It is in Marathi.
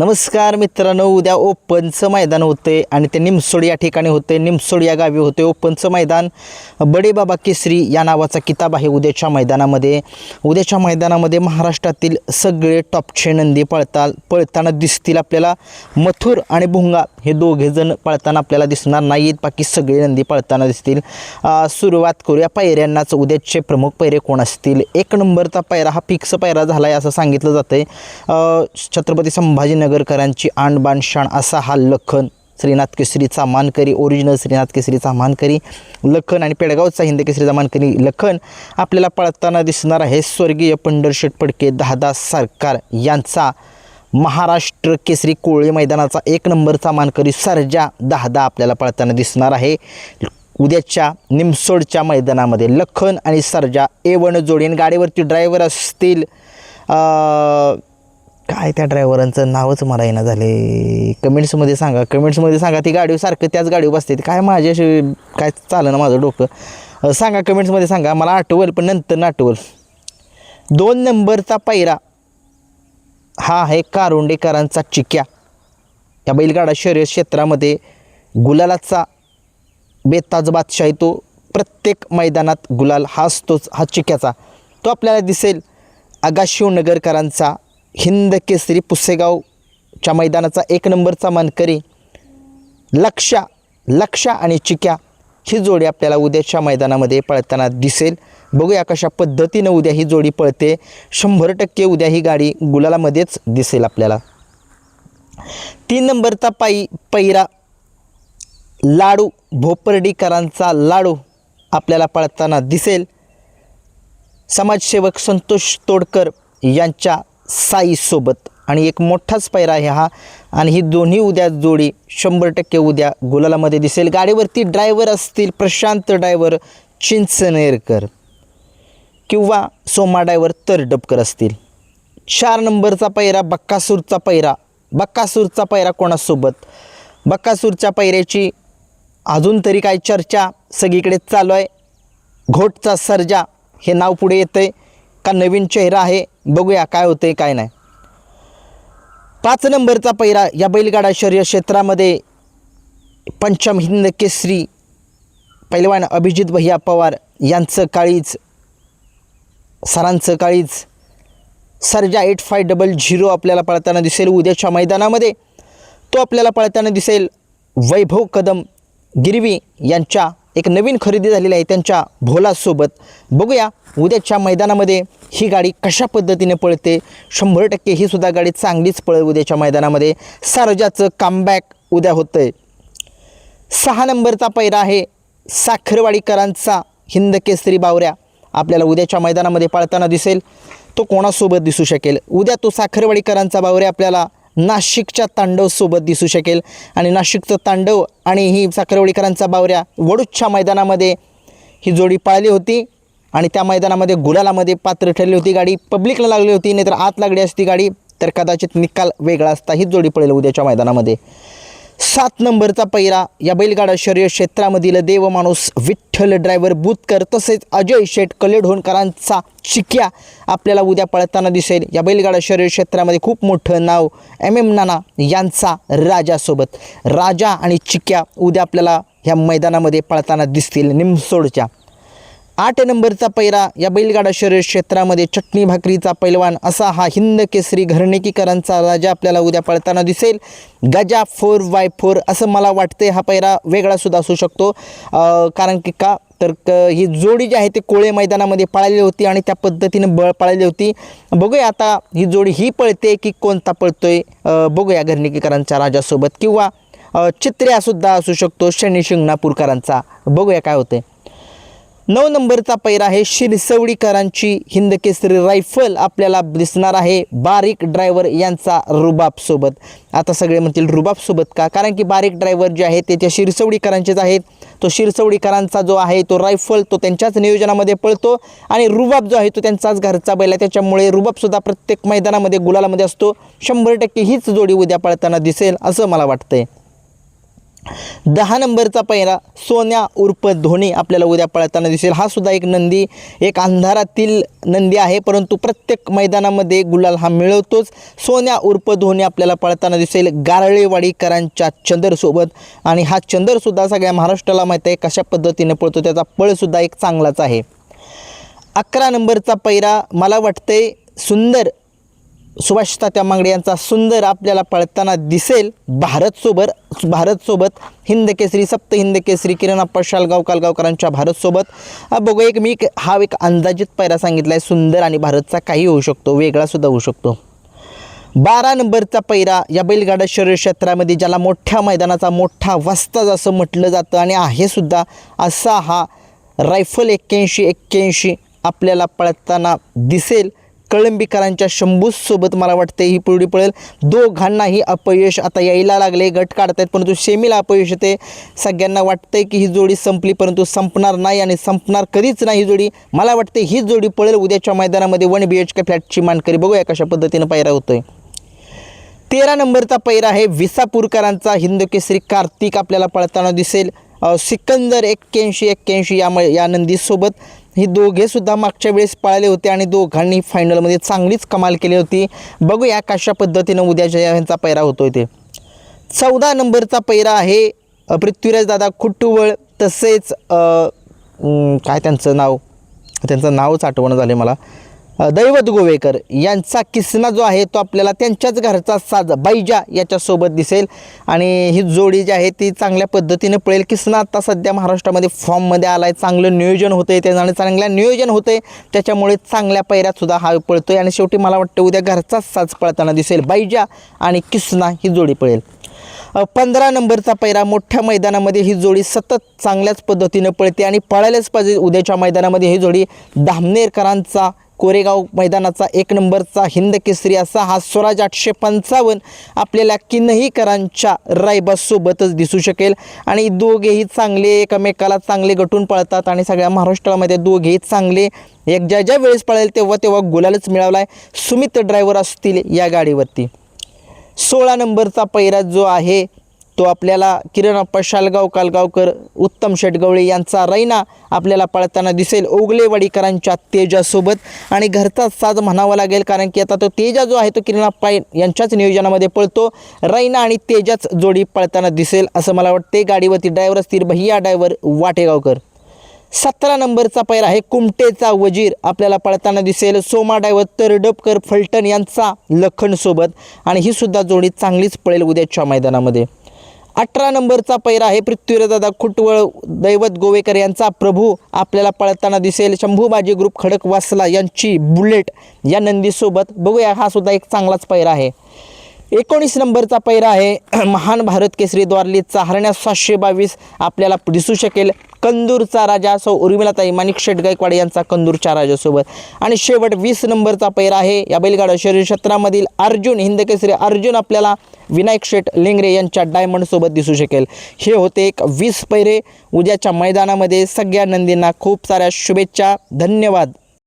नमस्कार मित्रांनो उद्या ओपनचं मैदान होते आणि ते निमसोड या ठिकाणी होते निमसोड या गावी होते ओपनचं मैदान. बडे बाबा केसरी या नावाचा किताब आहे उद्याच्या मैदानामध्ये. उद्याच्या मैदानामध्ये महाराष्ट्रातील सगळे टॉपचे नंदी पळताल पळताना दिसतील आपल्याला. मथुर आणि भुंगा हे दोघेजण पळताना आपल्याला दिसणार नाहीत. बाकी सगळे नंदी पळताना दिसतील. सुरुवात करूया पायऱ्यांनाच उद्याचे प्रमुख पैरे कोण असतील? एक नंबरचा पायरा हा फिक्स पायरा झाला आहे असं सांगितलं जातं आहे छत्रपती संभाजीनगर संभाजीनगरकरांची आणबाण शाण असा हा लखन. श्रीनाथ केसरीचा मानकरी ओरिजिनल श्रीनाथ केसरीचा मानकरी लखन आणि पेडगावचा हिंद केसरीचा मानकरी लखन आपल्याला पळताना दिसणार आहे. स्वर्गीय पंढरशेठ फडके दहादा सरकार यांचा महाराष्ट्र केसरी कोळी मैदानाचा एक नंबरचा मानकरी सरजा दहादा आपल्याला पळताना दिसणार आहे. उद्याच्या निमसोडच्या मैदानामध्ये लखन आणि सरजा ए जोडीन गाडीवरती ड्रायव्हर असतील काय त्या ड्रायव्हरांचं नावच मला येणं झाले. कमेंट्समध्ये सांगा कमेंट्समध्ये सांगा ती गाडी सारखं त्याच गाडीवर बसते. काय काय अशी काय चालं ना माझं डोकं? सांगा कमेंट्समध्ये सांगा. मला आठवल पण नंतर ना आठवल. दोन नंबरचा पैरा. हा आहे कारुंडेकरांचा चिक्या. या बैलगाडा शर्यत क्षेत्रामध्ये गुलालाचा बेताज बादशाही तो प्रत्येक मैदानात गुलाल हा असतोच हा चिक्याचा. तो आपल्याला दिसेल आगा शिवनगरकरांचा हिंद केसरी पुसेगावच्या मैदानाचा एक नंबरचा मानकरी लक्षा लक्षा आणि चिक्या ही जोडी आपल्याला उद्याच्या मैदानामध्ये पळताना दिसेल. बघूया कशा पद्धतीनं उद्या ही जोडी पळते. शंभर टक्के उद्या ही गाडी गुलालामध्येच दिसेल आपल्याला. तीन नंबरचा पायी पैरा लाडू भोपर्डीकरांचा लाडू आपल्याला पळताना दिसेल. समाजसेवक संतोष तोडकर यांच्या साईसोबत. आणि एक मोठाच पैरा आहे हा. आणि ही दोन्ही उद्या जोडी शंभर टक्के उद्या गुलालामध्ये दिसेल. गाडीवरती ड्रायव्हर असतील प्रशांत ड्रायव्हर चिंचनेरकर किंवा सोमा ड्रायव्हर तरडपकर असतील. चार नंबरचा पैरा बक्कासूरचा पैरा बक्कासूरचा पैरा कोणासोबत? बक्कासूरच्या पैऱ्याची अजून तरी काय चर्चा सगळीकडे चालू आहे. घोटचा सर्जा हे नाव पुढे येतं आहे का नवीन चेहरा आहे? बघूया काय होतं आहे काय नाही. पाच नंबरचा पैरा या बैलगाडा शर्य क्षेत्रामध्ये पंचम हिंद केसरी पैलवान अभिजित भैया पवार यांचं काळीज सरांचं काळीच Sarja eight five double zero आपल्याला पळताना दिसेल. उद्याच्या मैदानामध्ये तो आपल्याला पळताना दिसेल. वैभव कदम गिरवी यांच्या एक नवीन खरेदी झालेली आहे त्यांच्या भोलासोबत. बघूया उद्याच्या मैदानामध्ये ही गाडी कशा पद्धतीने पळते? शंभर टक्के ही सुद्धा गाडी चांगलीच पळेल उद्याच्या मैदानामध्ये. सारजाचं कामबॅक उद्या होतं आहे सहा नंबरचा पैरा आहे साखरवाडीकरांचा हिंद केसरी बावऱ्या. आपल्याला उद्याच्या मैदानामध्ये पाळताना दिसेल. तो कोणासोबत दिसू शकेल? उद्या तो साखरवाडीकरांचा बावरे आपल्याला नाशिकच्या तांडवसोबत दिसू शकेल. आणि नाशिकचं तांडव आणि ही साखरवडीकरांचा बावऱ्या वडूच्या मैदानामध्ये ही जोडी पाळली होती. आणि त्या मैदानामध्ये गुलालामध्ये पात्र ठरली होती गाडी. पब्लिकला लागली होती नाहीतर आत लागली असती गाडी. तर कदाचित निकाल वेगळा असता ही जोडी पडेल उद्याच्या मैदानामध्ये. सात नंबरचा पैरा या बैलगाडा शर्यत क्षेत्रामधील देवमाणूस विठ्ठल ड्रायव्हर बुतकर तसेच अजय शेठ कलेढोणकरांचा चिक्या आपल्याला उद्या पळताना दिसेल. या बैलगाडा शर्यत क्षेत्रामध्ये खूप मोठं नाव एम एम नाना यांचा राजासोबत. राजा आणि चिक्या उद्या आपल्याला ह्या मैदानामध्ये पळताना दिसतील. निमसोडच्या आठ नंबरचा पैरा या बैलगाडा शर्यत क्षेत्रामध्ये चटणी भाकरीचा पैलवान असा हा हिंद केसरी घरणेकीकरांचा राजा आपल्याला उद्या पळताना दिसेल. गजा फोर वाय फोर असं मला वाटते हा पैरा वेगळा सुद्धा असू शकतो. कारण की का? तर क ही जोडी जी आहे ती कोळे मैदानामध्ये पळालेली होती आणि त्या पद्धतीनं बळ पळाली होती. बघूया आता ही जोडी ही पळते की कोणता पळतोय? बघूया घरणेकीकरांच्या राजासोबत किंवा चित्र्यासुद्धा असू शकतो शनी शिंगणापूरकरांचा. बघूया काय होते नऊ नंबरचा पैरा आहे शिरसवडीकरांची. हिंदकेसरी रायफल आपल्याला दिसणार आहे बारीक ड्रायव्हर यांचा रुबाबसोबत. आता सगळे म्हणतील रुबाबसोबत का? कारण की बारीक ड्रायव्हर जे आहेत ते त्या शिरसवडीकरांचेच आहेत. तो शिरसवडीकरांचा जो आहे तो रायफल तो त्यांच्याच नियोजनामध्ये पळतो आणि रुबाब जो आहे तो त्यांचाच घरचा बैल आहे. त्याच्यामुळे रुबाबसुद्धा प्रत्येक मैदानामध्ये गुलालामध्ये असतो. शंभर टक्के हीच जोडी उद्या पळताना दिसेल असं मला वाटतंय. दहा नंबरचा पहिरा सोन्या उर्फ धोनी आपल्याला उद्या पळताना दिसेल. हा सुद्धा एक नंदी एक अंधारातील नंदी आहे परंतु प्रत्येक मैदानामध्ये गुलाल हा मिळवतोच. सोन्या उर्फ धोनी आपल्याला पळताना दिसेल गारळेवाडीकरांच्या चंदरसोबत. आणि हा चंदरसुद्धा सगळ्या महाराष्ट्राला माहीत आहे कशा पद्धतीने पळतो त्याचा पळसुद्धा एक चांगलाच आहे. अकरा नंबरचा पैरा मला वाटतंय सुंदर सुभाष तात्या मांगडे यांचा सुंदर आपल्याला पळताना दिसेल. भारतसोबत भारतसोबत हिंद केसरी सप्त हिंद केसरी किरणाप्पा शालगाव कालगावकरांच्या भारतसोबत. हा बघू एक मी एक- हा एक अंदाजित पैरा सांगितला आहे सुंदर आणि भारतचा काही होऊ शकतो वेगळासुद्धा होऊ शकतो. बारा नंबरचा पैरा या बैलगाडा शरीर क्षेत्रामध्ये ज्याला मोठ्या मैदानाचा मोठा वस्ताज असं म्हटलं जातं. आणि आहे सुद्धा असा हा रायफल एक्क्याऐंशी एक्क्याऐंशी आपल्याला पळताना दिसेल. कळंबीकरांच्या शंभूसोबत मला वाटते ही पुढे पळेल. दोघांनाही अपयश आता यायला लागले गट काढतायत परंतु सेमीला अपयश येते सगळ्यांना वाटतंय की ही जोडी संपली परंतु संपणार नाही आणि संपणार कधीच नाही ही जोडी. मला वाटते ही जोडी पळेल. उद्याच्या मैदानामध्ये वन बी एच के फ्लॅटची मानकरी बघूया कशा पद्धतीनं पायरा होतोय. तेरा नंबरचा पैरा आहे. विसापूरकरांचा हिंदकेसरी कार्तिक आपल्याला पळताना दिसेल. सिकंदर एक्क्याऐंशी एक्क्याऐंशी या म- या नंदीसोबत. हे दोघेसुद्धा मागच्या वेळेस पळाले होते आणि दोघांनी फायनलमध्ये चांगलीच कमाल केली होती. बघूया कशा पद्धतीनं उद्या जया यांचा पैरा होतो ते. चौदा नंबरचा पैरा आहे पृथ्वीराज दादा खुट्टुवळ तसेच काय त्यांचं नाव? त्यांचं नावच आठवण झाले मला. दैवत गोवेकर यांचा किस्ना जो आहे तो आपल्याला त्यांच्याच घरचा साज बैजा याच्यासोबत दिसेल. आणि ही जोडी जी आहे ती चांगल्या पद्धतीने पळेल. किस्ना आता सध्या महाराष्ट्रामध्ये फॉर्ममध्ये आला आहे चांगलं नियोजन होतं आहे त्याचं आणि चांगलं नियोजन होतं आहे त्याच्यामुळे चांगल्या पैऱ्यातसुद्धा हा पळतो आहे आणि शेवटी मला वाटतं उद्या घरचाच साज पळताना दिसेल. बैजा आणि किस्ना ही जोडी पळेल. पंधरा नंबरचा पैरा मोठ्या मैदानामध्ये ही जोडी सतत चांगल्याच पद्धतीनं पळते. आणि पळायलाच पाहिजे उद्याच्या मैदानामध्ये ही जोडी. धामनेरकरांचा कोरेगाव मैदानाचा एक नंबरचा हिंद केसरी असा हा स्वराज आठशे पंचावन्न आपल्याला किनहीकरांच्या रायबासोबतच दिसू शकेल. आणि दोघेही चांगले एकमेकाला चांगले गटून पळतात आणि सगळ्या महाराष्ट्रामध्ये दोघेही चांगले. एक ज्या ज्या वेळेस पळेल तेव्हा तेव्हा गुलालच मिळवला आहे सुमित ड्रायव्हर असतील या गाडीवरती. सोळा नंबरचा पैरा जो आहे तो आपल्याला किरणप्पा शालगाव कालगावकर उत्तम शेटगवळे यांचा रैना आपल्याला पळताना दिसेल ओगलेवाडीकरांच्या तेजासोबत. आणि घरचा साज म्हणावा लागेल कारण की आता तो तेजा जो आहे तो किरणप्पा यांच्याच नियोजनामध्ये पळतो. रैना आणि तेजाच जोडी पळताना दिसेल असं मला वाटते गाडीवरती ड्रायव्हर असतील भैया ड्रायव्हर वाटेगावकर. सतरा नंबरचा पैर आहे कुमटेचा वजीर आपल्याला पळताना दिसेल. सोमा डायवर तरडपकर फलटण यांचा लखनसोबत. आणि ही सुद्धा जोडी चांगलीच पळेल उद्याच्या मैदानामध्ये. अठरा नंबरचा पैरा आहे पृथ्वीराजदादा खुटवळ दैवत गोवेकर यांचा. प्रभू आपल्याला पळताना दिसेल. शंभूबाजी ग्रुप खडक वासला यांची बुलेट या नंदीसोबत. बघूया हा सुद्धा एक चांगलाच पैरा आहे. एकोणीस नंबरचा पैरा आहे. महान भारत केसरी द्वारली हरण्या सातशे बावीस आपल्याला दिसू शकेल. कंदूरचा राजा सौ उर्मिलाताई माणिक शेट गायकवाड यांचा कंदूरच्या राजासोबत. आणि शेवट वीस नंबरचा पैरा आहे. या बैलगाडा शरीर क्षेत्रामधील अर्जुन हिंद केसरी अर्जुन आपल्याला विनायक शेट लिंगरे यांच्या डायमंडसोबत दिसू शकेल. हे होते एक वीस पैरे. उद्याच्या मैदानामध्ये सगळ्या नंदींना खूप साऱ्या शुभेच्छा. धन्यवाद.